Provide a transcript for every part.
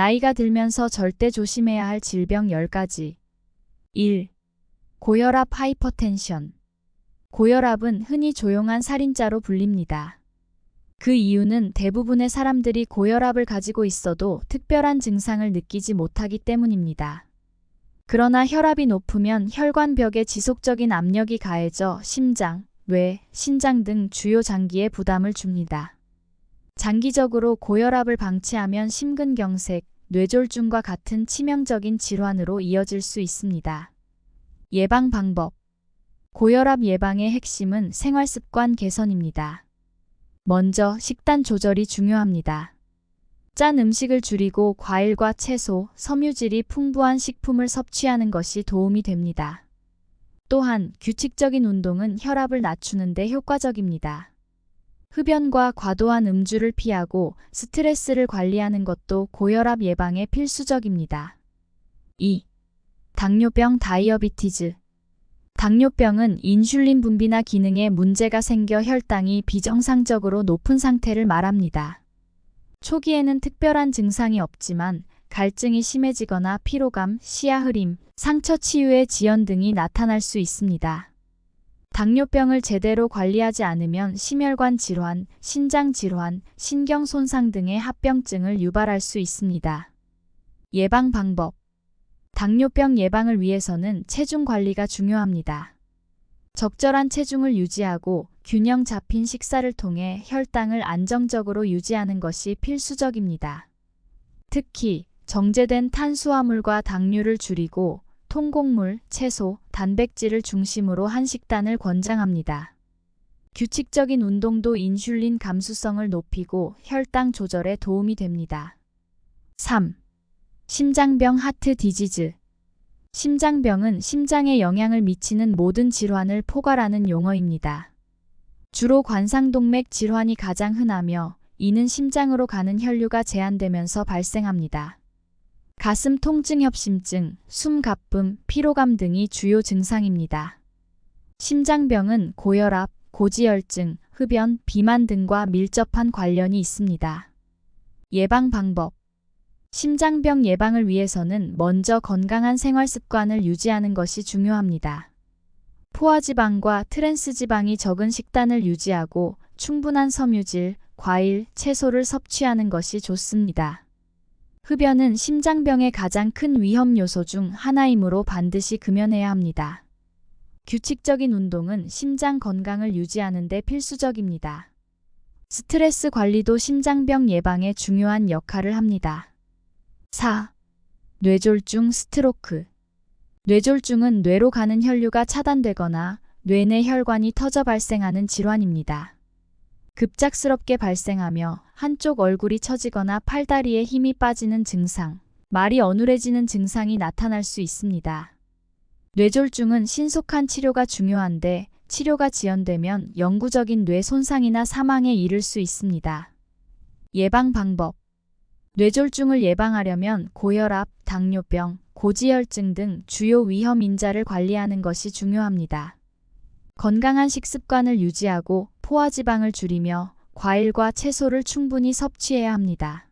나이가 들면서 절대 조심해야 할 질병 10가지. 1. 고혈압 하이퍼텐션. 고혈압은 흔히 조용한 살인자로 불립니다. 그 이유는 대부분의 사람들이 고혈압을 가지고 있어도 특별한 증상을 느끼지 못하기 때문입니다. 그러나 혈압이 높으면 혈관벽에 지속적인 압력이 가해져 심장, 뇌, 신장 등 주요 장기에 부담을 줍니다. 장기적으로 고혈압을 방치하면 심근경색, 뇌졸중과 같은 치명적인 질환으로 이어질 수 있습니다. 예방 방법. 고혈압 예방의 핵심은 생활습관 개선입니다. 먼저 식단 조절이 중요합니다. 짠 음식을 줄이고 과일과 채소, 섬유질이 풍부한 식품을 섭취하는 것이 도움이 됩니다. 또한 규칙적인 운동은 혈압을 낮추는 데 효과적입니다. 흡연과 과도한 음주를 피하고 스트레스를 관리하는 것도 고혈압 예방에 필수적입니다. 2. 당뇨병 다이어비티즈 당뇨병은 인슐린 분비나 기능에 문제가 생겨 혈당이 비정상적으로 높은 상태를 말합니다. 초기에는 특별한 증상이 없지만 갈증이 심해지거나 피로감, 시야 흐림, 상처 치유의 지연 등이 나타날 수 있습니다. 당뇨병을 제대로 관리하지 않으면 심혈관 질환, 신장 질환, 신경 손상 등의 합병증을 유발할 수 있습니다. 예방 방법 당뇨병 예방을 위해서는 체중 관리가 중요합니다. 적절한 체중을 유지하고 균형 잡힌 식사를 통해 혈당을 안정적으로 유지하는 것이 필수적입니다. 특히 정제된 탄수화물과 당류를 줄이고 통곡물, 채소, 단백질을 중심으로 한 식단을 권장합니다. 규칙적인 운동도 인슐린 감수성을 높이고 혈당 조절에 도움이 됩니다. 3. 심장병 하트 디지즈 심장병은 심장에 영향을 미치는 모든 질환을 포괄하는 용어입니다. 주로 관상동맥 질환이 가장 흔하며 이는 심장으로 가는 혈류가 제한되면서 발생합니다. 가슴 통증 협심증, 숨 가쁨, 피로감 등이 주요 증상입니다. 심장병은 고혈압, 고지혈증, 흡연, 비만 등과 밀접한 관련이 있습니다. 예방 방법 심장병 예방을 위해서는 먼저 건강한 생활 습관을 유지하는 것이 중요합니다. 포화지방과 트랜스지방이 적은 식단을 유지하고 충분한 섬유질, 과일, 채소를 섭취하는 것이 좋습니다. 흡연은 심장병의 가장 큰 위험 요소 중 하나이므로 반드시 금연해야 합니다. 규칙적인 운동은 심장 건강을 유지하는 데 필수적입니다. 스트레스 관리도 심장병 예방에 중요한 역할을 합니다. 4. 뇌졸중 스트로크 뇌졸중은 뇌로 가는 혈류가 차단되거나 뇌내 혈관이 터져 발생하는 질환입니다. 급작스럽게 발생하며 한쪽 얼굴이 처지거나 팔다리에 힘이 빠지는 증상, 말이 어눌해지는 증상이 나타날 수 있습니다. 뇌졸중은 신속한 치료가 중요한데 치료가 지연되면 영구적인 뇌 손상이나 사망에 이를 수 있습니다. 예방 방법 뇌졸중을 예방하려면 고혈압, 당뇨병, 고지혈증 등 주요 위험 인자를 관리하는 것이 중요합니다. 건강한 식습관을 유지하고 포화지방을 줄이며 과일과 채소를 충분히 섭취해야 합니다.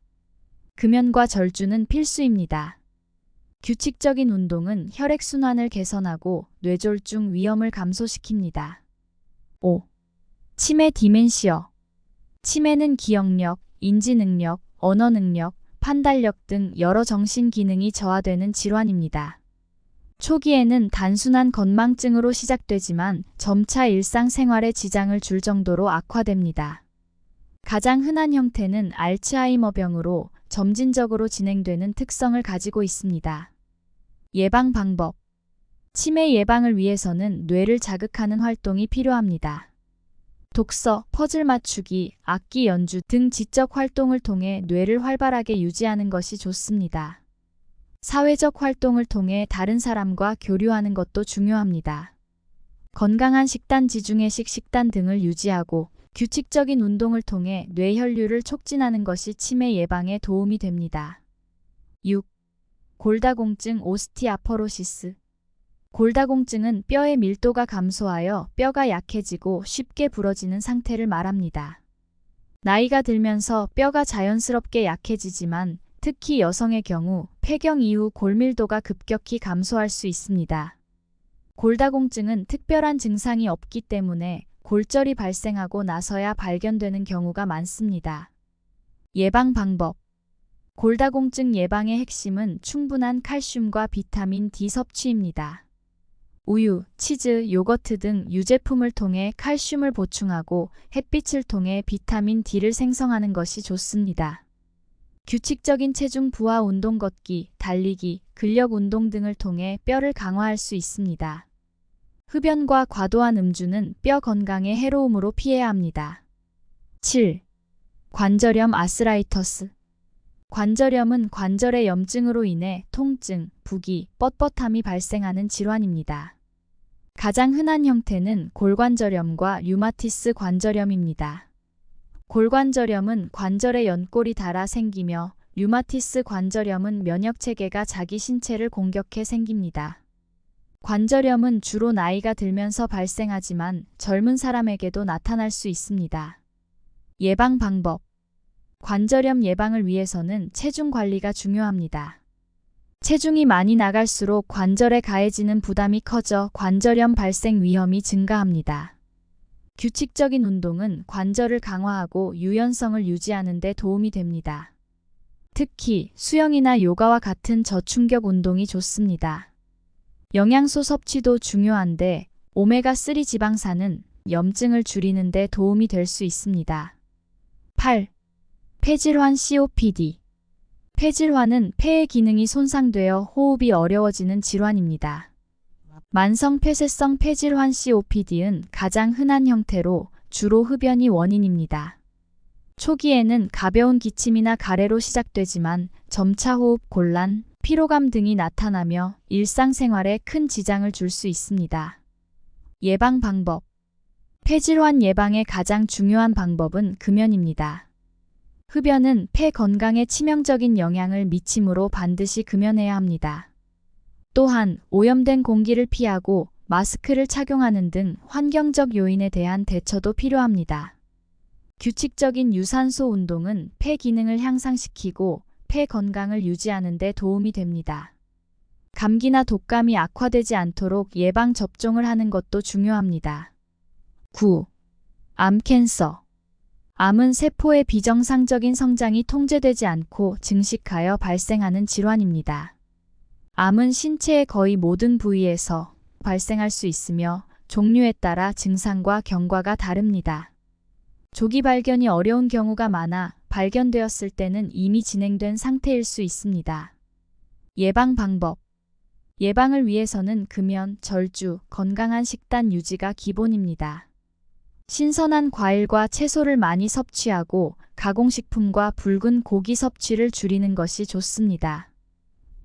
금연과 절주는 필수입니다. 규칙적인 운동은 혈액순환을 개선하고 뇌졸중 위험을 감소시킵니다. 5. 치매 디멘시어 치매는 기억력, 인지능력, 언어능력, 판단력 등 여러 정신 기능이 저하되는 질환입니다. 초기에는 단순한 건망증으로 시작되지만 점차 일상생활에 지장을 줄 정도로 악화됩니다. 가장 흔한 형태는 알츠하이머병으로 점진적으로 진행되는 특성을 가지고 있습니다. 예방 방법 치매 예방을 위해서는 뇌를 자극하는 활동이 필요합니다. 독서, 퍼즐 맞추기, 악기 연주 등 지적 활동을 통해 뇌를 활발하게 유지하는 것이 좋습니다. 사회적 활동을 통해 다른 사람과 교류하는 것도 중요합니다. 건강한 식단 지중해식 식단 등을 유지하고 규칙적인 운동을 통해 뇌혈류를 촉진하는 것이 치매 예방에 도움이 됩니다. 6. 골다공증 오스티아퍼로시스 골다공증은 뼈의 밀도가 감소하여 뼈가 약해지고 쉽게 부러지는 상태를 말합니다. 나이가 들면서 뼈가 자연스럽게 약해지지만 특히 여성의 경우 폐경 이후 골밀도가 급격히 감소할 수 있습니다. 골다공증은 특별한 증상이 없기 때문에 골절이 발생하고 나서야 발견되는 경우가 많습니다. 예방 방법 골다공증 예방의 핵심은 충분한 칼슘과 비타민 D 섭취입니다. 우유, 치즈, 요거트 등 유제품을 통해 칼슘을 보충하고 햇빛을 통해 비타민 D를 생성하는 것이 좋습니다. 규칙적인 체중 부하 운동 걷기, 달리기, 근력 운동 등을 통해 뼈를 강화할 수 있습니다. 흡연과 과도한 음주는 뼈 건강에 해로움으로 피해야 합니다. 7. 관절염 아스라이터스 관절염은 관절의 염증으로 인해 통증, 부기, 뻣뻣함이 발생하는 질환입니다. 가장 흔한 형태는 골관절염과 류마티스 관절염입니다. 골관절염은 관절의 연골이 닳아 생기며 류마티스 관절염은 면역 체계가 자기 신체를 공격해 생깁니다. 관절염은 주로 나이가 들면서 발생하지만 젊은 사람에게도 나타날 수 있습니다. 예방 방법 관절염 예방을 위해서는 체중 관리가 중요합니다. 체중이 많이 나갈수록 관절에 가해지는 부담이 커져 관절염 발생 위험이 증가합니다. 규칙적인 운동은 관절을 강화하고 유연성을 유지하는 데 도움이 됩니다. 특히 수영이나 요가와 같은 저충격 운동이 좋습니다. 영양소 섭취도 중요한데 오메가3 지방산은 염증을 줄이는 데 도움이 될 수 있습니다. 8. 폐질환 COPD 폐질환은 폐의 기능이 손상되어 호흡이 어려워지는 질환입니다. 만성 폐쇄성 폐질환 COPD는 가장 흔한 형태로 주로 흡연이 원인입니다. 초기에는 가벼운 기침이나 가래로 시작되지만 점차 호흡 곤란, 피로감 등이 나타나며 일상생활에 큰 지장을 줄 수 있습니다. 예방 방법 폐질환 예방의 가장 중요한 방법은 금연입니다. 흡연은 폐 건강에 치명적인 영향을 미치므로 반드시 금연해야 합니다. 또한 오염된 공기를 피하고 마스크를 착용하는 등 환경적 요인에 대한 대처도 필요합니다. 규칙적인 유산소 운동은 폐 기능을 향상시키고 폐 건강을 유지하는 데 도움이 됩니다. 감기나 독감이 악화되지 않도록 예방 접종을 하는 것도 중요합니다. 9. 암 캔서 암은 세포의 비정상적인 성장이 통제되지 않고 증식하여 발생하는 질환입니다. 암은 신체의 거의 모든 부위에서 발생할 수 있으며 종류에 따라 증상과 경과가 다릅니다. 조기 발견이 어려운 경우가 많아 발견되었을 때는 이미 진행된 상태일 수 있습니다. 예방 방법 예방을 위해서는 금연, 절주, 건강한 식단 유지가 기본입니다. 신선한 과일과 채소를 많이 섭취하고 가공식품과 붉은 고기 섭취를 줄이는 것이 좋습니다.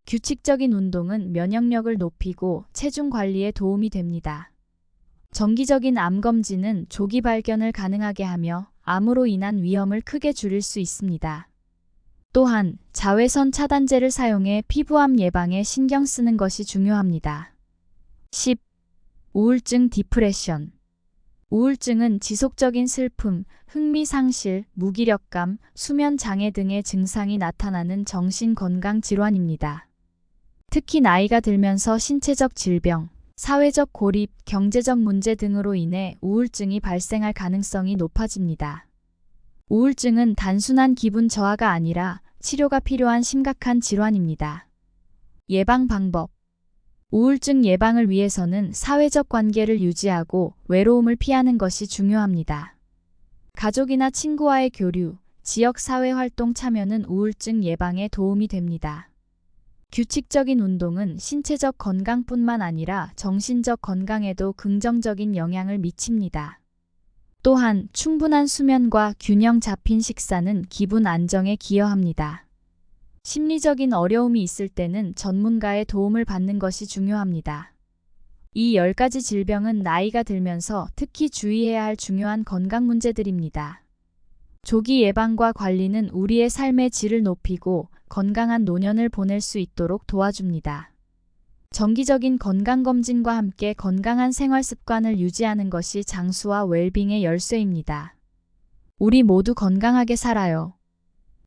규칙적인 운동은 면역력을 높이고 체중 관리에 도움이 됩니다. 정기적인 암 검진은 조기 발견을 가능하게 하며 암으로 인한 위험을 크게 줄일 수 있습니다. 또한 자외선 차단제를 사용해 피부암 예방에 신경 쓰는 것이 중요합니다. 10. 우울증 디프레션 우울증은 지속적인 슬픔, 흥미 상실, 무기력감, 수면 장애 등의 증상이 나타나는 정신 건강 질환입니다. 특히 나이가 들면서 신체적 질병, 사회적 고립, 경제적 문제 등으로 인해 우울증이 발생할 가능성이 높아집니다. 우울증은 단순한 기분 저하가 아니라 치료가 필요한 심각한 질환입니다. 예방 방법 우울증 예방을 위해서는 사회적 관계를 유지하고 외로움을 피하는 것이 중요합니다. 가족이나 친구와의 교류, 지역 사회 활동 참여는 우울증 예방에 도움이 됩니다. 규칙적인 운동은 신체적 건강뿐만 아니라 정신적 건강에도 긍정적인 영향을 미칩니다. 또한 충분한 수면과 균형 잡힌 식사는 기분 안정에 기여합니다. 심리적인 어려움이 있을 때는 전문가의 도움을 받는 것이 중요합니다. 이 10가지 질병은 나이가 들면서 특히 주의해야 할 중요한 건강 문제들입니다. 조기 예방과 관리는 우리의 삶의 질을 높이고 건강한 노년을 보낼 수 있도록 도와줍니다. 정기적인 건강검진과 함께 건강한 생활 습관을 유지하는 것이 장수와 웰빙의 열쇠입니다. 우리 모두 건강하게 살아요.